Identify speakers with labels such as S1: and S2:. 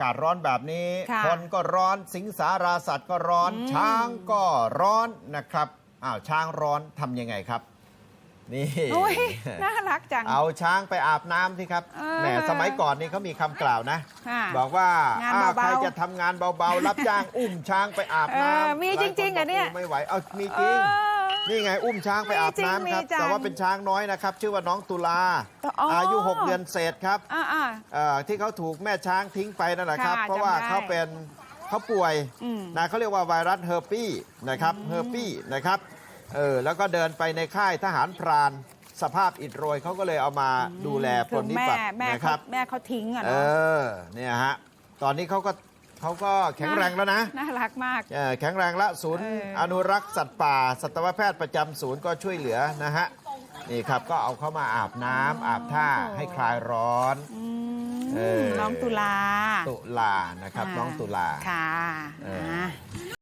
S1: อากาศร้อนแบบนี้
S2: ค่ะ
S1: คนก็ร้อนสิงสาราสัตว์ก็ร้อน
S2: อืม
S1: ช้างก็ร้อนนะครับอ้าวช้างร้อนทำยังไงครับ นี่
S2: โอ้ยน่ารักจัง
S1: เอาช้างไปอาบน้ำสิครับ
S2: เออ
S1: แหมสมัยก่อนนี่เขามีคำกล่าวนะ
S2: ค่ะ
S1: บอกว่างา
S2: น
S1: อ้าว
S2: เบาๆ
S1: ใครจะทำงานเบาๆ รับจ้างอุ้มช้างไปอาบน้
S2: เออำมีจริงๆเหรอเนี่ย
S1: หลาคบกไม่ไหวเอามีจ
S2: เอ
S1: ริง
S2: อ
S1: นี่ไงอุ้มช้างไปอาบน้ำครับ
S2: มีจริงมีจัง
S1: แต่ว่าเป็นช้างน้อยนะครับ ชื่อว่าน้องตุลา
S2: อ๋ออ
S1: อายุ 6 เดือนเศษครับ
S2: อ่าอ่า
S1: เอ่อที่เขาถูกแม่ช้างทิ้งไปนั่นแหละครับ
S2: ค่ะ
S1: เพราะว่า
S2: จำได้
S1: เขาเป็นเขาป่วย
S2: อืม
S1: นะเขาเรียกว่าไวรัสเฮอร์ปี้นะครับเฮอร์ปี้นะครับเออแล้วก็เดินไปในค่ายทหารพรานสภาพอิดโรยเขาก็เลยเอามาดูแลป
S2: คื
S1: ร
S2: อน
S1: นิ
S2: แม่
S1: บัติ
S2: แม่
S1: นะค
S2: เขา
S1: รับ
S2: แม่เขาทิ้งอะ
S1: เอ
S2: เนาะ
S1: อเนี่ยฮะตอนนี้เขาก็ เขาก็แข็งแรงแล้วนะ
S2: น่ารักมาก
S1: เอ่อแข็งแรงละศูนย์
S2: เออ
S1: อ
S2: อ
S1: นุรักษ์สัตว์ป่า สัตวแพทย์ประจำศูนย์ก็ช่วยเหลือนะฮะนี่ครับก็เอาเข้ามาอาบน้ำอาบท่าให้คลายร้อน
S2: อื
S1: เอ
S2: ม
S1: อ
S2: น้องตุลา
S1: ตุลานะครับ น้องตุลา
S2: ค่ะ